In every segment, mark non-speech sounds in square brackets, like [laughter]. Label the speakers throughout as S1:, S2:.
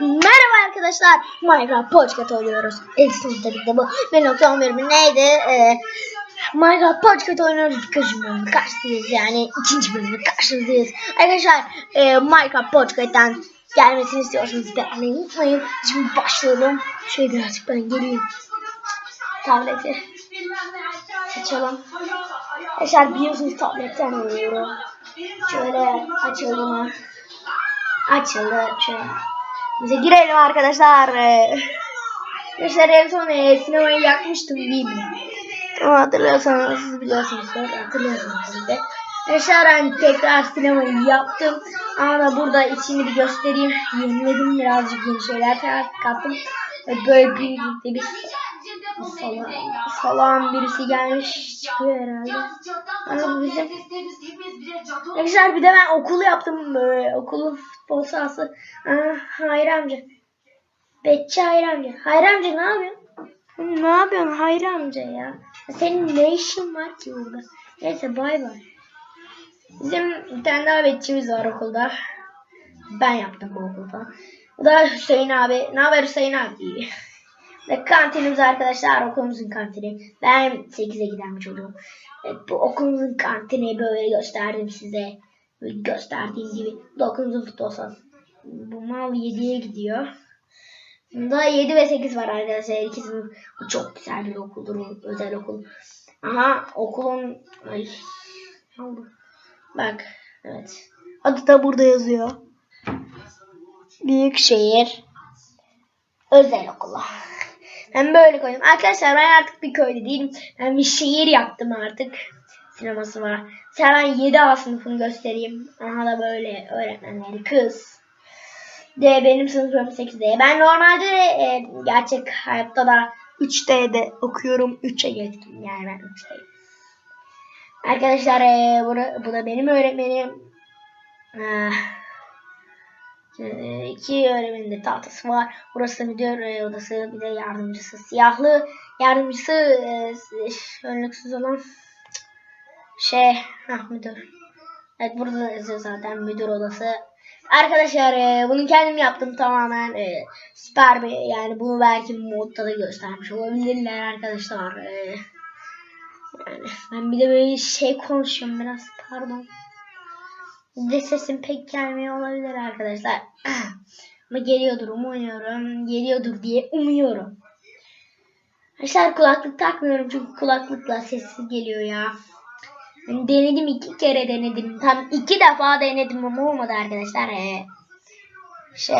S1: Merhaba arkadaşlar. Minecraft Podcast oynuyoruz. İlk sınıf tabii de bu. Benim noktam bölümü neydi? Ee, Minecraft Podcast oynuyoruz. Kaçıncı bölümü karşınızdayız yani. ikinci bölümü karşınızdayız. Arkadaşlar e, Minecraft Podcast'tan gelmesini istiyorsanız beğenmeyi unutmayın. Şimdi başlayalım. Şöyle birazcık ben geleyim. Tableti açalım. Arkadaşlar biliyorsunuz tabletten oynuyorum. Şöyle açalım. Açıldı. Şöyle. Bize girelim arkadaşlar. Arkadaşlar en son e, sinemayı yakmıştım değil mi? Ama hatırlıyorsanız siz biliyorsunuz. Hatırlıyorsunuz siz de. Arkadaşlar ben tekrar sinemayı yaptım. Ama da burada içini bir göstereyim. Yeniledim birazcık yeni şeyler kattım. Böyle bir, bir, bir salan, salan birisi gelmiş çıkıyor herhalde. Ama bizim Arkadaşlar bir de ben okulu yaptım böyle okulun futbol sahası. Aa, Hayri amca. Betçi Hayri amca. Hayri amca ne yapıyorsun? Ne yapıyorsun Hayri amca ya? Senin ne işin var ki burada? Neyse bay bay. Bizim bir tane daha betçimiz var okulda. Ben yaptım bu okulda. Bu da Hüseyin abi. Ne haber Hüseyin abi? Ve kantinimiz arkadaşlar okulumuzun kantini. Ben 8'e giden bir çocuğum. Bu okulumuzun kantini böyle gösterdim size. Böyle gösterdiğim gibi. Bu da futbol sahası. Bu mal 7'ye gidiyor. Bunda 7 ve 8 var arkadaşlar. İki sınıf. Bu çok güzel bir okuldur. Özel okul. Aha okulun... Ay. Bak. Evet. Adı da burada yazıyor. Büyükşehir Özel okula. Ben böyle koydum. Arkadaşlar ben artık bir köyde değilim. Ben bir şehir yaptım artık. Sineması var. Mesela ben 7A sınıfını göstereyim. Aha da böyle öğretmenleri kız. D benim sınıfım 8D. Ben normalde e, gerçek hayatta da 3D'de okuyorum. 3'e geçtim yani ben 3D'yim. Arkadaşlar e, bu, bu da benim öğretmenim. Ah. Ee, iki öğretmenin de tahtası var. Burası müdür e, odası bir de yardımcısı. Siyahlı yardımcısı e, önlüksüz olan şey ha müdür. Evet burada da yazıyor zaten müdür odası. Arkadaşlar e, bunu kendim yaptım tamamen e, süper bir yani bunu belki modda da göstermiş olabilirler arkadaşlar. E, yani ben bir de böyle şey konuşuyorum biraz pardon. Size sesim pek gelmiyor olabilir arkadaşlar. [clears throat] Ama geliyordur umuyorum. Geliyordur diye umuyorum. Arkadaşlar kulaklık takmıyorum çünkü kulaklıkla sessiz geliyor ya. Ben denedim iki kere denedim. Tam iki defa denedim ama olmadı arkadaşlar. Ee, şey...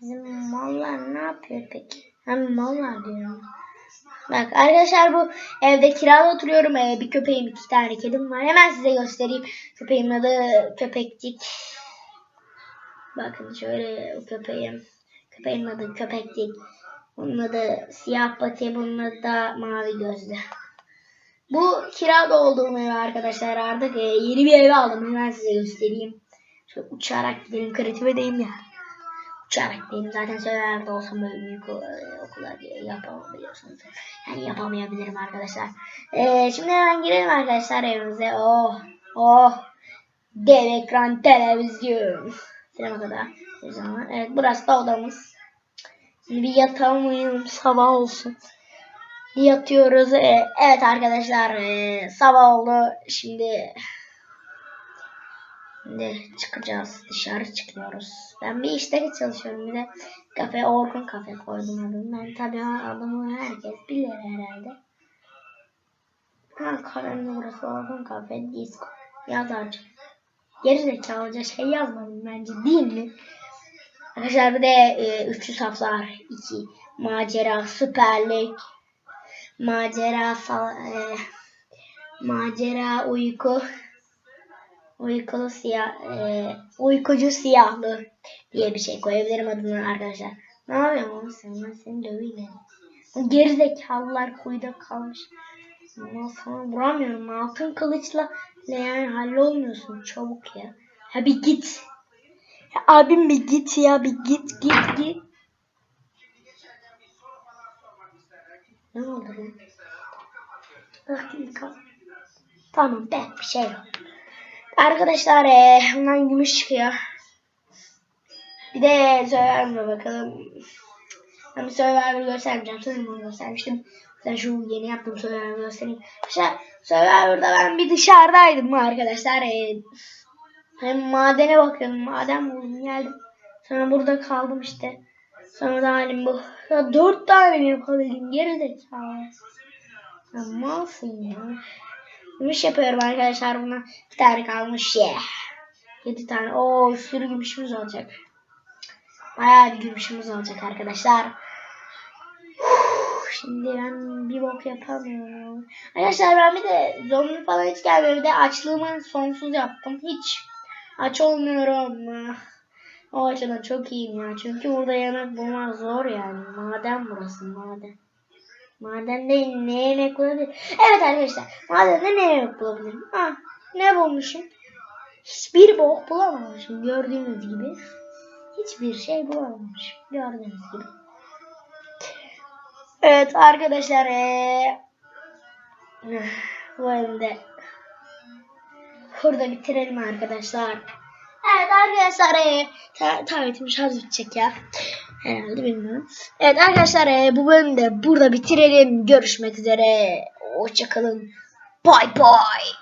S1: Bizim mallar ne yapıyor peki? Hem mallar diyorum. Bak arkadaşlar bu evde kirada oturuyorum. Ee, bir köpeğim, iki tane kedim var. Hemen size göstereyim. Köpeğimin adı Köpekcik. Bakın şöyle o köpeğim. Köpeğimin adı Köpekcik. Bunun adı Siyah Pati. Bunun adı da Mavi Gözlü. Bu kirada olduğum ev arkadaşlar artık. Ee, yeni bir ev aldım. Hemen size göstereyim. Şöyle uçarak gidelim. Kreativedeyim ya uçarak zaten severdi olsam böyle büyük e, okullar yapamam biliyorsunuz. Yani yapamayabilirim arkadaşlar. Ee, şimdi hemen girelim arkadaşlar evimize. Oh oh dev ekran televizyon. Sinema kadar. Evet burası da odamız. Şimdi bir yatalım uyuyalım sabah olsun. Yatıyoruz. Ee, evet arkadaşlar ee, sabah oldu. Şimdi Şimdi çıkacağız. Dışarı çıkıyoruz. Ben bir işte çalışıyorum. Bir de kafe Orkun kafe koydum adını. Ben tabii adımı herkes bilir herhalde. Ha kalemde burası Orkun kafe disco. Yazarcı. Gerizekalıca şey yazmadım bence değil mi? Arkadaşlar bir de e, 300 haftalar 2 macera süperlik macera sal, e, macera uyku uykulu siyah e, uykucu siyahlı diye bir şey koyabilirim adını arkadaşlar. Ne yapıyorsun oğlum sen? Ben seni döveyim yani. Gerizekalılar kuyuda kalmış. Ama sana vuramıyorum. Altın kılıçla ne yani hallolmuyorsun çabuk ya. Ha bir git. Ya abim bir git ya bir git git git. Ne oldu lan? Tamam be bir şey yok. Arkadaşlar ee, bundan gümüş çıkıyor. Bir de Survivor'a bakalım. Ben bir Survivor göstermeyeceğim. Sanırım onu göstermiştim. Sen şu yeni yaptığım Survivor göstereyim. Arkadaşlar Survivor'da ben bir dışarıdaydım arkadaşlar. Ee, hem madene bakıyordum. Maden buldum geldim. Sonra burada kaldım işte. Sonra da halim bu. Ya dört tane yapabildim? Geri zekalı. Ya malsın ya. Gümüş yapıyorum arkadaşlar buna. Bir tane kalmış ya. Yedi tane. Oo sürü gümüşümüz olacak. Bayağı bir gümüşümüz olacak arkadaşlar. Şimdi ben bir bok yapamıyorum. Arkadaşlar ben bir de zombi falan hiç gelmiyor. Bir de açlığımı sonsuz yaptım. Hiç aç olmuyorum. O açıdan çok iyiyim ya. Çünkü burada yemek bulmak zor yani. Maden burası maden. Madende ne yemek bulabilirim? Evet arkadaşlar. Madende ne yemek bulabilirim? Ha, ne bulmuşum? Hiçbir bok bulamamışım gördüğünüz gibi. Hiçbir şey bulamamışım gördüğünüz gibi. Evet arkadaşlar ee, bu bölümde burada bitirelim arkadaşlar. Evet arkadaşlar ee, ta tabletim şarj bitecek ya. Herhalde bilmiyorum. Evet arkadaşlar ee, bu bölümde burada bitirelim. Görüşmek üzere. Hoşçakalın. Bye bye.